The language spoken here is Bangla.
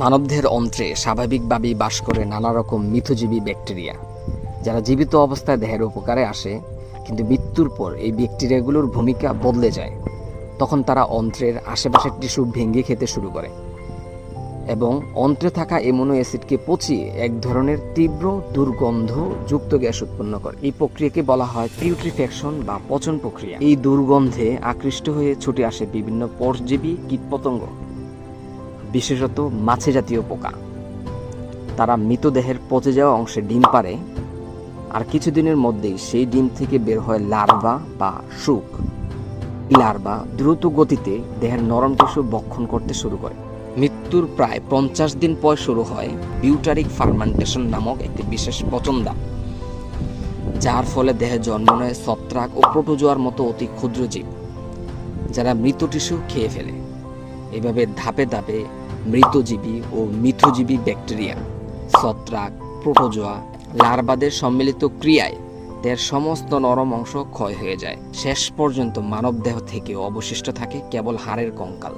মানবদেহের অন্ত্রে স্বাভাবিকভাবেই বাস করে নানা রকম মিথজীবী ব্যাকটেরিয়া। যারা জীবিত অবস্থায় দেহের উপকারে আসে, কিন্তু মৃত্যুর পর এই ব্যাকটেরিয়াগুলোর ভূমিকা বদলে যায়। তখন তারা অন্ত্রের আশেপাশের টিস্যু ভেঙে খেতে শুরু করে এবং অন্ত্রে থাকা এমোনো অ্যাসিডকে পচিয়ে এক ধরনের তীব্র দুর্গন্ধ যুক্ত গ্যাস উৎপন্ন করে। এই প্রক্রিয়াকে বলা হয় পিউট্রিফ্যাকশন বা পচন প্রক্রিয়া। এই দুর্গন্ধে আকৃষ্ট হয়ে ছুটে আসে বিভিন্ন পরজীবী কীটপতঙ্গ। বিশেষত মাছে জাতীয় পোকা। তারা মৃতদেহের পচে যাওয়া অংশে ডিম পারে আর কিছুদিনের মধ্যেই সেই ডিম থেকে বের হয় লার্ভা বা শুক। লার্ভা দ্রুত গতিতে দেহের নরম টিস্যু বক্ষণ করতে শুরু করে। মৃত্যুর প্রায় পঞ্চাশ দিন পর শুরু হয় বিউটারিক ফার্মেন্টেশন নামক একটি বিশেষ পচনদা যার ফলে দেহে জন্ম নেয় ছত্রাক ও প্রোটোজোয়ার মতো অতি ক্ষুদ্র জীব, যারা মৃত টিস্যু খেয়ে ফেলে। এভাবে ধাপে ধাপে মৃতজীবী ও মিথজীবী ব্যাকটেরিয়া, ছত্রাক, প্রোটোজোয়া লার্বাদের সম্মিলিত ক্রিয়ায় দেহের সমস্ত নরম অংশ ক্ষয় হয়ে যায়। শেষ পর্যন্ত মানবদেহ থেকে অবশিষ্ট থাকে কেবল হাড়ের কঙ্কাল।